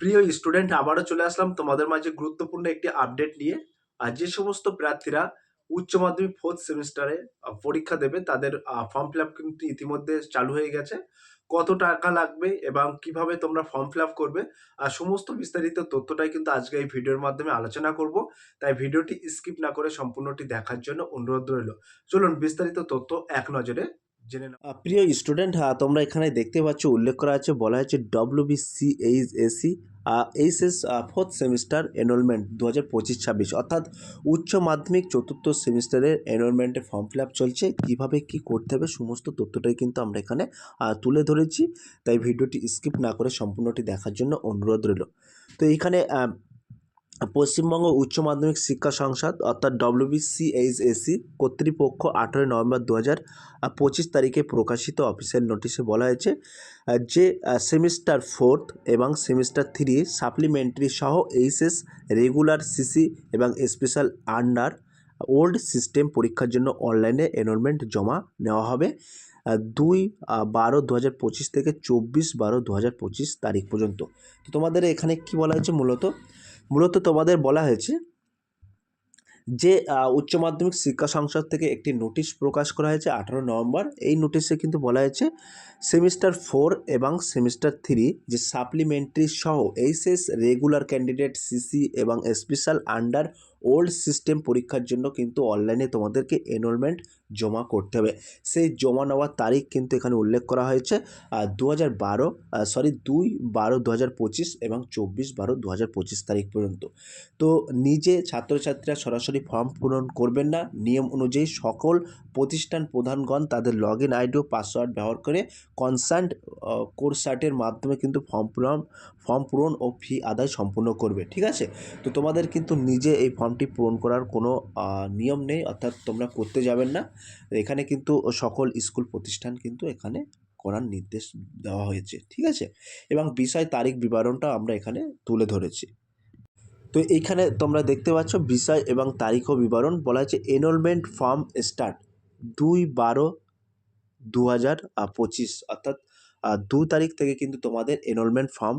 প্রিয় স্টুডেন্ট আবারও চলে আসলাম তোমাদের মাঝে গুরুত্বপূর্ণ একটি আপডেট নিয়ে। আর যে সমস্ত প্রার্থীরা উচ্চ মাধ্যমিক ফোর্থ সেমিস্টারে পরীক্ষা দেবে, তাদের ফর্ম ফিল আপ কিন্তু ইতিমধ্যে চালু হয়ে গেছে। কত টাকা লাগবে এবং কীভাবে তোমরা ফর্ম ফিল আপ করবে, আর সমস্ত বিস্তারিত তথ্যটাই কিন্তু আজকে এই ভিডিওর মাধ্যমে আলোচনা করব। তাই ভিডিওটি স্কিপ না করে সম্পূর্ণটি দেখার জন্য অনুরোধ রইল। চলুন বিস্তারিত তথ্য এক নজরে জেনে নাও। প্রিয় স্টুডেন্ট হ্যাঁ তোমরা এখানে দেখতে পাচ্ছ, উল্লেখ করা আছে, বলা হয়েছে W B C H SE HS fourth semester enrolment দু হাজার পঁচিশ ছাব্বিশ। অর্থাৎ উচ্চ মাধ্যমিক চতুর্থ সেমিস্টারের এনরোলমেন্টের ফর্ম ফিল আপ চলছে। কীভাবে কী করতে হবে, সমস্ত তথ্যটাই কিন্তু আমরা এখানে তুলে ধরেছি। তাই ভিডিওটি স্কিপ না করে সম্পূর্ণটি দেখার জন্য অনুরোধ রইল। তো এখানে পশ্চিমবঙ্গ উচ্চ মাধ্যমিক শিক্ষা সংসদ অর্থাৎ ডব্লিউবিসিএইচএসি কর্তৃপক্ষ আঠেরোই নভেম্বর দু হাজার পঁচিশ তারিখে প্রকাশিত অফিসিয়াল নোটিশে বলা হয়েছে, যে সেমিস্টার ফোর্থ এবং সেমিস্টার থ্রি সাপ্লিমেন্টারি সহ এইচএস রেগুলার সিসি এবং স্পেশাল আন্ডার ওল্ড সিস্টেম পরীক্ষার জন্য অনলাইনে এনরোলমেন্ট জমা নেওয়া হবে দুই বারো দু হাজার পঁচিশ থেকে চব্বিশ বারো দু হাজার পঁচিশ তারিখ পর্যন্ত। তো তোমাদের এখানে কি বলা হয়েছে মূলত? মূলত তোমাদের বলা হয়েছে যে উচ্চ মাধ্যমিক শিক্ষা সংসদ থেকে একটি নোটিশ প্রকাশ করা হয়েছে আঠারো নভেম্বর। এই নোটিশে কিন্তু বলা হয়েছে সেমিস্টার ফোর এবং সেমিস্টার থ্রি যে সাপ্লিমেন্টারি সহ এইচএস রেগুলার ক্যান্ডিডেট, সিসি এবং স্পেশাল আন্ডার ওল্ড সিস্টেম পরীক্ষার জন্য কিন্তু অনলাইনে তোমাদেরকে এনরোলমেন্ট জমা করতে হবে। সেই জমা নেওয়ার তারিখ কিন্তু এখানে উল্লেখ করা হয়েছে দু হাজার বারো সরি দুই বারো দু হাজার পঁচিশ এবং চব্বিশ বারো দু হাজার পঁচিশ তারিখ পর্যন্ত। তো নিজে ছাত্রছাত্রীরা সরাসরি ফর্ম পূরণ করবেন না, নিয়ম অনুযায়ী সকল প্রতিষ্ঠান প্রধানগণ তাদের লগ ইন আইডি ও পাসওয়ার্ড ব্যবহার করে কনসার্ট কোর্স সাইটের মাধ্যমে কিন্তু ফর্ম পূরণ ফর্ম পূরণ ও ফি আদায় সম্পূর্ণ করবে, ঠিক আছে? তো তোমাদের কিন্তু নিজে এই ফর্মটি পূরণ করার কোনো নিয়ম নেই, অর্থাৎ তোমরা করতে যাবেন না। এখানে কিন্তু সকল স্কুল প্রতিষ্ঠান কিন্তু এখানে করার নির্দেশ দেওয়া হয়েছে, ঠিক আছে? এবং বিষয় তারিখ বিবরণটা আমরা এখানে তুলে ধরেছি। তো এইখানে তোমরা দেখতে পাচ্ছ, বিষয় এবং তারিখ ও বিবরণ বলা হয়েছে এনরোলমেন্ট ফর্ম স্টার্ট দুই বারো দু হাজার পঁচিশ, অর্থাৎ দু তারিখ থেকে কিন্তু তোমাদের এনরোলমেন্ট ফর্ম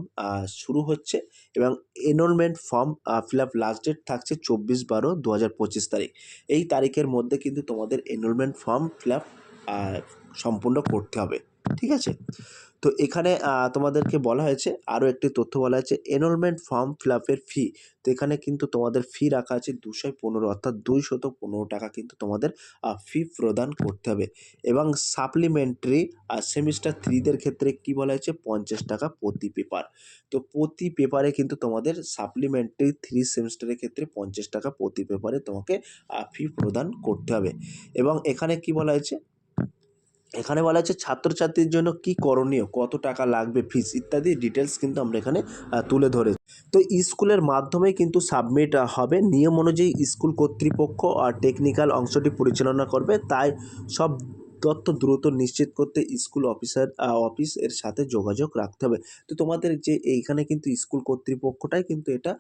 শুরু হচ্ছে এবং enrolment form fill up last date থাকছে চব্বিশ বারো দু হাজার পঁচিশ তারিখ। এই তারিখের মধ্যে কিন্তু তোমাদের এনরোলমেন্ট ফর্ম ফিল আপ সম্পূর্ণ করতে হবে। ঠিক আছে? তো এখানে তোমাদেরকে বলা হয়েছে, আরও একটি তথ্য বলা হয়েছে এনরোলমেন্ট ফর্ম ফিল আপের ফি তো এখানে কিন্তু তোমাদের ফি রাখা আছে দুশো পনেরো, অর্থাৎ দুইশত পনেরো টাকা কিন্তু তোমাদের ফি প্রদান করতে হবে। এবং সাপ্লিমেন্টারি আর সেমিস্টার থ্রিদের ক্ষেত্রে কি বলা হয়েছে? পঞ্চাশ টাকা প্রতি পেপার তো প্রতি পেপারে কিন্তু তোমাদের সাপ্লিমেন্টারি থ্রি সেমিস্টারের ক্ষেত্রে পঞ্চাশ টাকা প্রতি পেপারে তোমাকে ফি প্রদান করতে হবে। এবং এখানে কি বলা হয়েছে? এখানে বলা হচ্ছে ছাত্রছাত্রীর জন্য কি করণীয়? কত টাকা লাগবে? ফিস ইত্যাদি ডিটেলস কিন্তু আমরা এখানে তুলে ধরে তো স্কুলের মাধ্যমে কিন্তু সাবমিট হবে। নিয়ম অনুযায়ী স্কুল কর্তৃপক্ষ আর টেকনিক্যাল অংশটি পরিচালনা করবে। তাই সব তথ্য দ্রুত নিশ্চিত করতে স্কুল অফিসার অফিস এর সাথে যোগাযোগ রাখতে হবে। তো তোমাদের যে এইখানে কিন্তু স্কুল কর্তৃপক্ষটাই কিন্তু এটা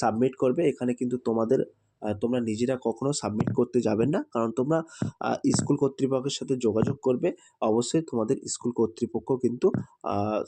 সাবমিট করবে। এখানে কিন্তু তোমাদের তোমরা নিজেরা কখনো সাবমিট করতে যাবেন না। কারণ তোমরা স্কুল কর্তৃপক্ষের সাথে যোগাযোগ করবে। অবশ্যই তোমাদের স্কুল কর্তৃপক্ষ কিন্তু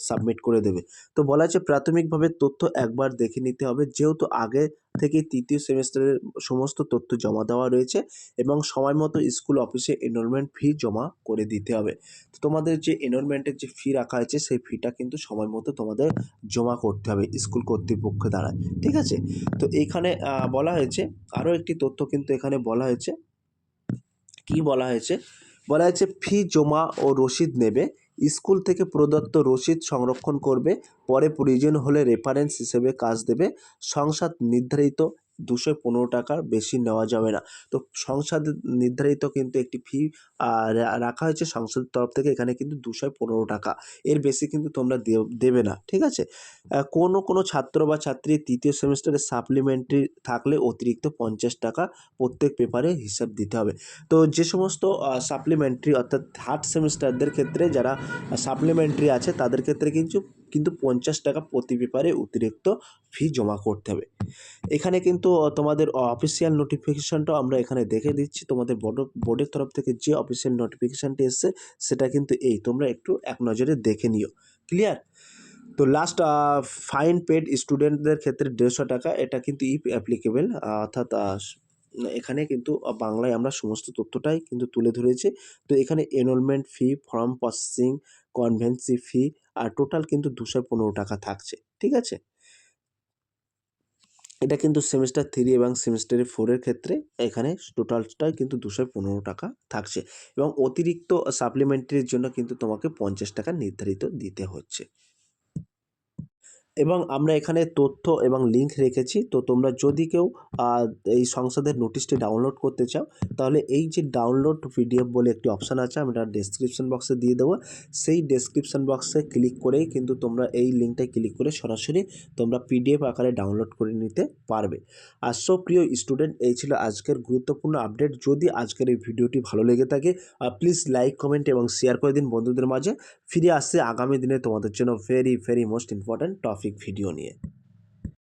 সাবমিট করে দেবে। তো বলা আছে প্রাথমিকভাবে তথ্য একবার দেখে নিতে হবে। যেহেতু আগে থেকে তৃতীয় সেমিস্টারের সমস্ত তথ্য জমা দেওয়া রয়েছে এবং সময় মতো স্কুল অফিসে এনরোলমেন্ট ফি জমা করে দিতে হবে। তো তোমাদের যে এনরোলমেন্টের যে ফি রাখা আছে সেই ফিটা কিন্তু সময় মতো তোমাদের জমা করতে হবে স্কুল কর্তৃপক্ষ দ্বারা, ঠিক আছে? তো এখানে বলা হয়েছে আরও একটি তথ্য কিন্তু এখানে বলা হয়েছে। কি বলা হয়েছে? বলা হয়েছে ফি জমা ও রসিদ নেবে স্কুল থেকে প্রদত্ত রসিদ সংরক্ষণ করবে, পরে প্রয়োজন হলে রেফারেন্স হিসেবে কাজ দেবে। সংসদ নির্ধারিত দুশো পনেরো টাকার বেশি নেওয়া যাবে না। তো সংসদ নির্ধারিত কিন্তু একটি ফি রাখা হয়েছে সংসদের তরফ থেকে, এখানে কিন্তু দুশো পনেরো টাকা। এর বেশি কিন্তু তোমরা দেবে না, ঠিক আছে? কোনো কোনো ছাত্র বা ছাত্রী তৃতীয় সেমিস্টারে সাপ্লিমেন্টারি থাকলে অতিরিক্ত পঞ্চাশ টাকা প্রত্যেক পেপারে হিসাব দিতে হবে। তো যে সমস্ত সাপ্লিমেন্টারি অর্থাৎ থার্ড সেমিস্টারদের ক্ষেত্রে যারা সাপ্লিমেন্টারি আছে, তাদের ক্ষেত্রে কিন্তু কিন্তু পঞ্চাশ টাকা প্রতি পেপারে অতিরিক্ত ফি জমা করতে হবে। এখানে কিন্তু তোমাদের অফিসিয়াল নোটিফিকেশানটাও আমরা এখানে দেখে দিচ্ছি। তোমাদের বোর্ড বোর্ডের তরফ থেকে যে অফিসিয়াল নোটিফিকেশানটি এসছে, সেটা কিন্তু এই। তোমরা একটু এক নজরে দেখে নিও। ক্লিয়ার তো লাস্ট ফাইন পেড স্টুডেন্টদের ক্ষেত্রে দেড়শো টাকা, এটা কিন্তু ইফ অ্যাপ্লিকেবেল অর্থাৎ এখানে কিন্তু বাংলায় আমরা সমস্ত তথ্যটাই কিন্তু তুলে ধরেছি। তো এখানে enrolment fee form processing convenience fee আর টোটাল কিন্তু দুশো পনেরো টাকা থাকছে, ঠিক আছে? এটা কিন্তু সেমিস্টার থ্রি এবং সেমিস্টার ফোরের ক্ষেত্রে এখানে টোটালটাই কিন্তু দুশো পনেরো টাকা থাকছে এবং অতিরিক্ত সাপ্লিমেন্টারির জন্য কিন্তু তোমাকে পঞ্চাশ টাকা নির্ধারিত দিতে হচ্ছে। এবং আমরা এখানে তথ্য এবং লিঙ্ক রেখেছি। তো তোমরা যদি কেউ এই সংসদের নোটিশটি ডাউনলোড করতে চাও, তাহলে এই যে ডাউনলোড পিডিএফ বলে একটি অপশান আছে, আমি আমরা ডেসক্রিপশন বক্সে দিয়ে দেবো। সেই ডেসক্রিপশন বক্সে ক্লিক করেই কিন্তু তোমরা এই লিঙ্কটায় ক্লিক করে সরাসরি তোমরা পিডিএফ আকারে ডাউনলোড করে নিতে পারবে। আর সো প্রিয় স্টুডেন্ট এই ছিল আজকের গুরুত্বপূর্ণ আপডেট যদি আজকের এই ভিডিওটি ভালো লেগে থাকে প্লিজ লাইক কমেন্ট এবং শেয়ার করে দিন বন্ধুদের মাঝে। ফিরে আসছে আগামী দিনে তোমাদের জন্য very very most important topic video নিয়ে।